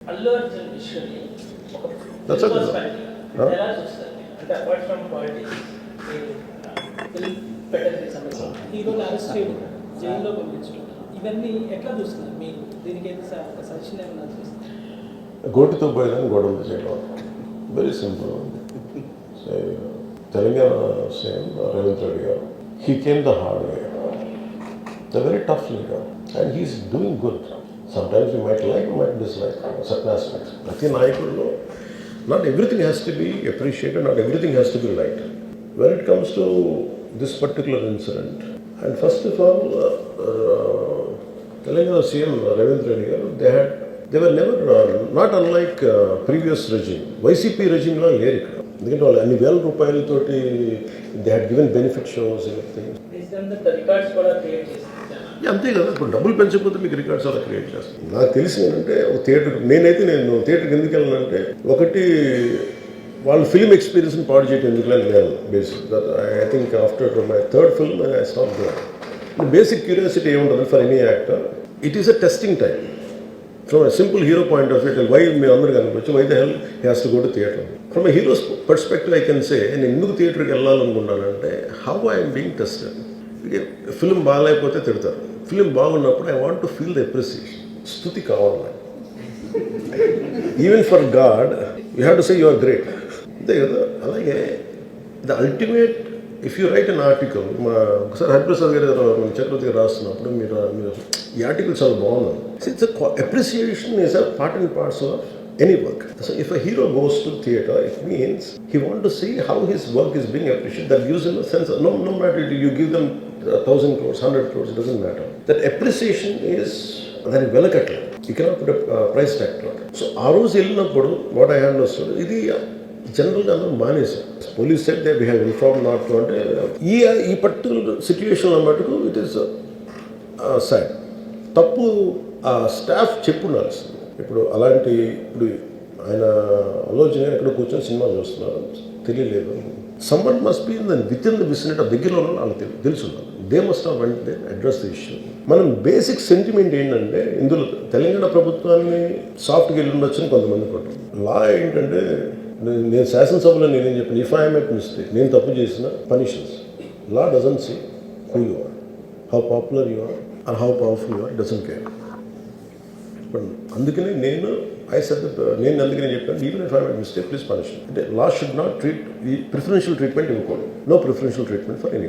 అల్లు అర్జున్ చేయడం జైల్లో పంపించడం. ఇవన్నీ ఎట్లా చూస్తున్నారు? మీరు దీనికి స- ఒక సజెషన్ ఏమైనా చూస్తారు గోటితో పోయినా గొడవలు చేయడం. Very simple Telangana same Revanth Reddy garu he came the hard way the very tough leader and he's doing good sometimes you might like might dislike certain aspects ప్రతి నాయకుల్లో not everything has to be appreciated not everything has to be like when it comes to this particular incident and first of all Telangana CM Revanth Reddy garu they had they were never not unlike previous regime YCP రెజిమ్లో లేరు ఇక్కడ. ఎందుకంటే వాళ్ళు అన్ని వేల రూపాయలతోటి they had given benefit shows everything అంతే కదా ఇప్పుడు డబ్బులు పెంచకపోతే మీకు రికార్డ్స్ అలా క్రియేట్ చేస్తాను నాకు తెలిసి ఏంటంటే ఒక థియేటర్ నేనైతే నేను థియేటర్కి ఎందుకు వెళ్ళానంటే ఒకటి వాళ్ళ ఫిల్మ్ ఎక్స్పీరియన్స్ని పాడు చేయటం ఎందుకు నేను basic I think after my third film I stop going basic curiosity ఏముంటుంది for any actor it is a testing time from a simple hero point of view why మీ అందరూ కనిపించు why the hell has to go to theatre from a hero's perspective I can say నేను ఎందుకు థియేటర్కి వెళ్ళాలనుకున్నానంటే how I'm being tested film బాగాలేకపోతే తిడతారు. Film బాగున్నప్పుడు I want to feel the appreciation స్థుతి కావాలి నాకు even for God you have to say you are great అంతే కదా అలాగే the ultimate if you write an article మా ఒకసారి హరిప్రసాద్ గారు మన చక్రవర్తి గారు రాస్తున్నప్పుడు మీరు మీరు ఈ ఆర్టికల్ చాలా బాగుంది it's appreciation is a part and parts of any work so if a hero goes to theatre it means he want to see how his work is being appreciate that gives in sense no no matter you give them thousand crores hundred crores doesn't matter that appreciation is దానికి వెలకట్లేదు you cannot price tag so ఆ రోజు వెళ్ళినప్పుడు what I hand వస్తుంది ఇది జనరల్గా అందరూ మానేశారు. Police said they we have inform not అంటే ఈ ఈ పర్టికులర్ సిచ్యువేషన్లో మటుకు ఇట్ ఈస్ సాడ్ తప్పు ఆ స్టాఫ్ చెప్పుండాల్సింది ఇప్పుడు అలాంటి ఇప్పుడు ఆయన ఆలోచన ఎక్కడ కూర్చొని సినిమా చూస్తున్నారు? తెలియలేదు. Someone must be in within the vicinity దగ్గరలో ఉన్న వాళ్ళకి తెలుసు. దే మస్ట్ హావ్ వెంటనే అడ్రస్ ది ఇష్యూ మనం బేసిక్ సెంటిమెంట్ ఏంటంటే ఇందులో తెలంగాణ ప్రభుత్వాన్ని సాఫ్ట్గా వెళ్ళి ఉండొచ్చని కొంతమంది కొట్టం లా ఏంటంటే నేను శాసనసభలో నేనేం చెప్పిన ఇఫ్ ఐ మేక్ మిస్టేక్ నేను తప్పు చేసిన punishments law doesn't see who you are how popular you are are how powerful you are doesn't care but అందుకనే నేను ఐ సెట్ నేను అందుకనే చెప్పాను even if I make mistake please punish అంటే law should not treat ఈ preferential treatment ఇవ్వకూడదు. No preferential treatment for any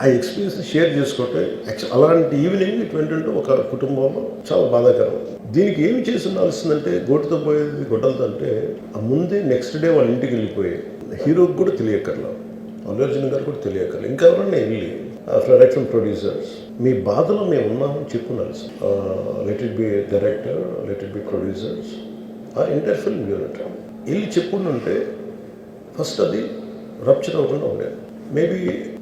ఆ- experience share చేసుకోవటం అలాంటి ఈవినింగ్ ఇటువంటి ఒక కుటుంబంలో చాలా బాధాకరం. దీనికి ఏమి చేసి ఉండాల్సిందంటే గోటుతో పోయేది గొడ్డలతో అంటే ఆ ముందే నెక్స్ట్ డే వాళ్ళ ఇంటికి వెళ్ళిపోయి హీరోకి కూడా తెలియక్కర్లా. అల్లు అర్జున్ గారు కూడా తెలియక్కర్లా. ఇంకా ఎవరన్నా వెళ్ళి రైట్ ప్రొడ్యూసర్స్ మీ బాధలో మేము ఉన్నామని చెప్పున్నారు let it be director let it be producers ఆ ఇంటర్ ఫిల్మ్ యూనిట్ వెళ్ళి చెప్పుకుంటుంటే ఫస్ట్ అది రప్చర్ అవ్వకుండా ఉండేది. మేబీ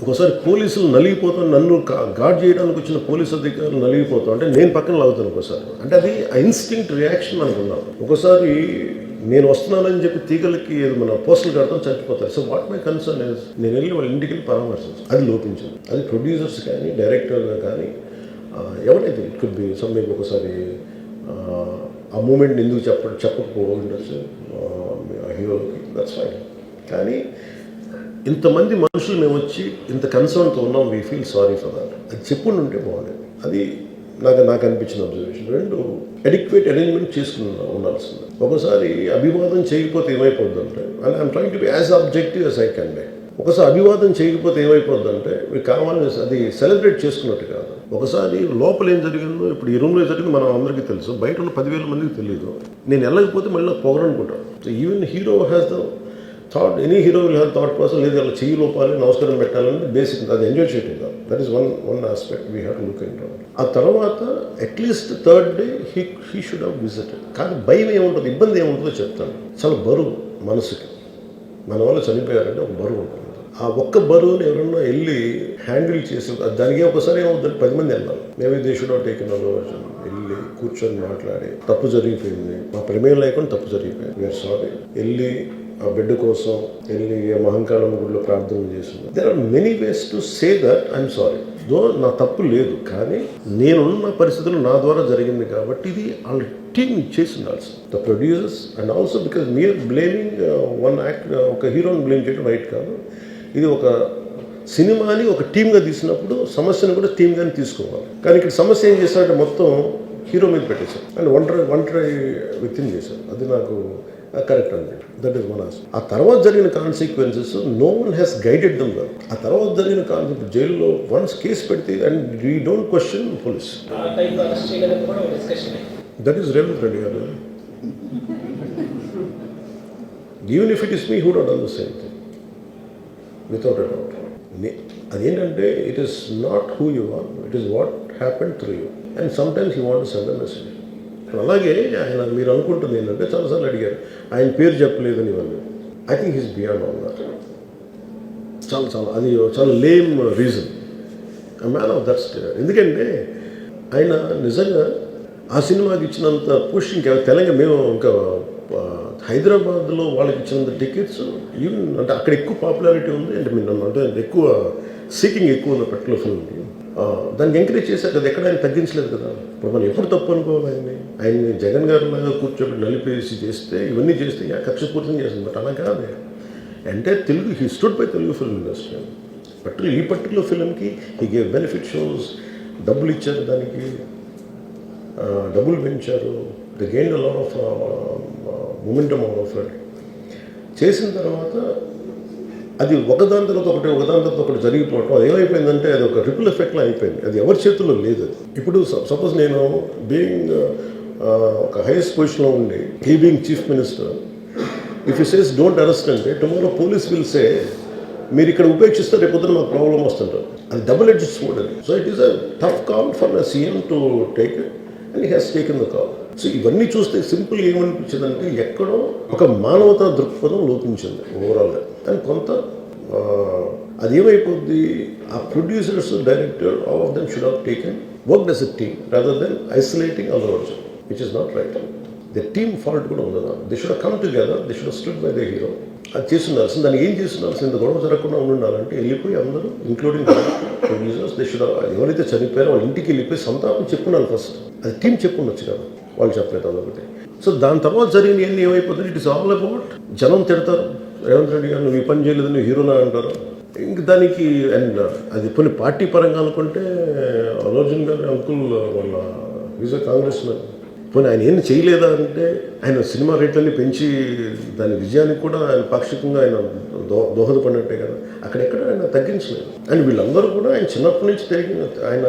ఒకసారి పోలీసులు నలిగిపోతాం నన్ను గార్డ్ చేయడానికి వచ్చిన పోలీసు అధికారులు నలిగిపోతాం అంటే నేను పక్కన లాగుతాను ఒకసారి. అంటే అది ఇన్స్టింక్ట్ రియాక్షన్ మనకు ఉన్నాం ఒకసారి నేను వస్తున్నానని చెప్పి తీగలకి ఏదైనా మన పోస్టులు కడతాం చచ్చిపోతారు. So what my concern is నేను వెళ్ళి వాళ్ళ ఇంటికి వెళ్ళి పరామర్శించు అది లోపించింది. అది ప్రొడ్యూసర్స్ కానీ డైరెక్టర్ కానీ ఎవరైతే it could be some maybe ఒకసారి ఆ, ఆ మూమెంట్ ఎందుకు చెప్ప చెప్పకపోవడం ఉండొచ్చు హీరోకి దట్స్ ఫైన్ కానీ ఇంతమంది మనుషులు మేము వచ్చి ఇంత కన్సర్న్తో ఉన్నాం we feel sorry for that అది చెప్పుండి ఉంటే బాగుండేది. అది నాకు నాకు అనిపించిన అబ్జర్వేషన్ రెండు అడిక్వేట్ అరేంజ్మెంట్ చేసుకుని ఉండాల్సింది. ఒకసారి అభివాదం చేయకపోతే ఏమైపోద్ది అంటే and I'm trying to be as objective as I can be ఒకసారి అభివాదం చేయకపోతే ఏమైపోద్ది అంటే మీకు కావాలని అది సెలబ్రేట్ చేసుకున్నట్టు కాదు. ఒకసారి లోపల ఏం జరిగిందో ఇప్పుడు ఈ రూమ్లో జరిగింది మనం అందరికీ తెలుసు. బయట ఉన్న పదివేల మందికి తెలియదు నేను వెళ్ళకపోతే మళ్ళీ నాకు పొగరనుకుంటాను so even hero has the thought any hero will have thought person లేదు అలా చెయ్యి లోపాలి నమస్కారం పెట్టాలని బేసిక్ అది ఎంజాయ్ చేయటం కాదు. That is one one aspect we have look in ఆ తర్వాత at least third day he he should have visited కానీ భయం ఏముంటుంది ఇబ్బంది ఏముంటుందో చెప్తాను. చాలా బరువు మనసుకి. మన వల్ల చనిపోయారంటే ఒక బరువు ఉంటుంది. ఆ ఒక్క బరువుని ఎవరన్నా వెళ్ళి హ్యాండిల్ చేసి దానికి ఒకసారి ఏమవుతుంది పది మంది వెళ్ళాలి. మేమే దేశంలో టేకిన వెళ్ళి కూర్చొని మాట్లాడి తప్పు జరిగిపోయింది. మా ప్రమేయం లేకుండా తప్పు జరిగిపోయింది. వీఆర్ సారీ వెళ్ళి ఆ బిడ్డ కోసం వెళ్ళి ఆ మహంకాళం గుడిలో ప్రార్థన చేసింది there are many ways to say that I'm sorry though నా తప్పు లేదు కానీ నేనున్న పరిస్థితులు నా ద్వారా జరిగింది కాబట్టి ఇది వాళ్ళ టీమ్ చేసి ఉండాల్సి. The producers and also because మీరు బ్లేమింగ్ వన్ యాక్ట్ ఒక హీరోని బ్లేమ్ చేయడం రైట్ కాదు. ఇది ఒక సినిమాని ఒక టీమ్గా తీసినప్పుడు సమస్యను కూడా టీమ్గానే తీసుకోవాలి. కానీ ఇక్కడ సమస్య ఏం చేశారంటే మొత్తం హీరో మీద పెట్టేశారు. అండ్ ఒంటరి ఒంటరి వ్యక్తిని చేశారు. అది నాకు కరెక్ట్ అండి దట్ ఈస్ వన్ ఆస్ ఆ తర్వాత జరిగిన consequences no one has guided them well ఆ తర్వాత జరిగిన కాన్సెప్ట్ జైల్లో వన్స్ కేసు పెడితే and we don't question police that is Revanth Reddy గారు even if it is me who డోట్ done the same thing without a doubt అదేంటంటే it is not who you are it is what happen through you and sometimes you want send a message అలాగే ఆయన మీరు అనుకుంటుంది ఏంటంటే చాలాసార్లు అడిగారు ఆయన పేరు చెప్పలేదని ఇవన్నీ. I think his beyond all that చాలా చాలా అది చాలా lame reason man of that ఎందుకంటే ఆయన నిజంగా ఆ సినిమాకి ఇచ్చినంత పుష్ ఇంకా తెలంగాణ మేము ఇంకా హైదరాబాద్లో వాళ్ళకి ఇచ్చినంత టికెట్స్ ఈవెన్ అంటే అక్కడ ఎక్కువ పాపులారిటీ ఉంది. అంటే మీరు నన్ను అంటే ఎక్కువ సీకింగ్ ఎక్కువ ఉంది. పెట్రోల్ ఫిల్మ్కి దాన్ని ఎంకరేజ్ చేశారు కదా ఎక్కడ ఆయన తగ్గించలేదు కదా. ఇప్పుడు మనం ఎప్పుడు తప్పు అనుకోవాలి ఆయన్ని? ఆయన్ని జగన్ గారి లాగా కూర్చోబెట్టి నలిపేసి చేస్తే ఇవన్నీ చేస్తే ఖర్చు కక్షపూర్తం చేస్తుంది. బట్ అలా కాదు. అంటే Telugu he stood by Telugu film industry particular ఈ పర్టికులర్ ఫిల్మ్కి ఈ గేవ్ బెనిఫిట్ షోస్ డబ్బులు ఇచ్చారు దానికి. డబ్బులు పెంచారు. The gain lot of momentum off చేసిన తర్వాత అది ఒకదాని తర్వాత ఒకటి ఒకదాని తర్వాత ఒకటి జరిగిపోవటం అది ఏమైపోయిందంటే అది ఒక రిపుల్ ఎఫెక్ట్లో అయిపోయింది. అది ఎవరి చేతుల్లో లేదు అది. ఇప్పుడు సపోజ్ నేను బీయింగ్ ఒక హైయెస్ట్ పొజిషన్లో ఉండి he being chief minister if you says don't arrest అంటే టుమారో పోలీస్ విల్ సే మీరు ఇక్కడ ఉపేక్షిస్తే రేపు పొద్దున మాకు ప్రాబ్లం వస్తుంటారు. అది డబుల్ ఎడ్జ్ కూడా అది. So it is a tough call for CM to take and he has taken the call so ఇవన్నీ చూస్తే సింపుల్ ఏమనిపించిందంటే ఎక్కడో ఒక మానవతా దృక్పథం లోపించింది ఓవరాల్గా. కానీ కొంత అదేమైపోద్ది అది ఏమైపోద్ది? ఆ producers director all of them should have taken work does a team rather then isolating others which is not right the team fault కూడా ఉండదు they should come together they should stood by the hero అది చేస్తుండాల్సింది దాన్ని ఏం చేస్తుండాల్సింది ఇంత గొడవ జరగకుండా ఉండాలంటే వెళ్ళిపోయి అందరూ ఇంక్లూడింగ్ ప్రొడ్యూసర్స్ ది షుడ్ ఎవరైతే చనిపోయారో వాళ్ళ ఇంటికి వెళ్ళిపోయి సంతాపం చెప్పున్నారు ఫస్ట్ అది టీం చెప్పుండొచ్చు కదా. వాళ్ళు చెప్పలేదు అదొకటి. సో దాని తర్వాత జరిగిన ఎన్ని ఏమైపోతుంది ఇట్ ఇస్ ఆల్ అబౌట్ జనం తిడతారు. రేవంత్ రెడ్డి గారు నువ్వు ఈ పని చేయలేదు నువ్వు హీరోనా అంటారు. ఇంక దానికి అండ్ అది కొన్ని పార్టీ పరంగా అనుకుంటే అర్జున్ గారి అంకుల్ వాళ్ళ ఈజ్ కాంగ్రెస్ మ్యాన్ పోనీ ఆయన ఏం చేయలేదా అంటే ఆయన సినిమా రేట్లన్నీ పెంచి దాని విజయానికి కూడా ఆయన పాక్షికంగా ఆయన దో దోహదపడినట్టే కదా. అక్కడెక్కడ ఆయన తగ్గించలేదు. అండ్ వీళ్ళందరూ కూడా ఆయన చిన్నప్పటి నుంచి పెరిగిన ఆయన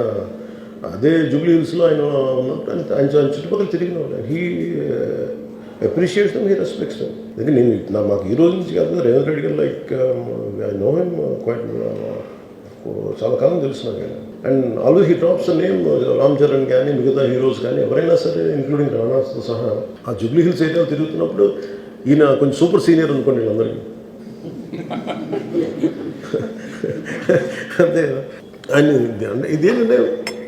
అదే జూబ్లీ హిల్స్లో ఆయన ఉన్నప్పుడు ఆయన ఆయన ఆయన చుట్టుపక్కల తిరిగిన వాళ్ళు he appreciates them he respects them అందుకే నేను నా మాకు ఈ రోజు నుంచి కాదు Revanth Reddy garu like I know him quite చాలా కాలం తెలుసు నాకు ఆయన. And always he drops name Ram Charan కానీ మిగతా హీరోస్ కానీ ఎవరైనా సరే ఇంక్లూడింగ్ రాణాతో సహా ఆ జూబ్లీ హిల్స్ ఏరియాలో తిరుగుతున్నప్పుడు ఈయన కొంచెం సూపర్ సీనియర్ అనుకోండి వీళ్ళందరికీ అంతే కదా? అండ్ అంటే ఇదేంటంటే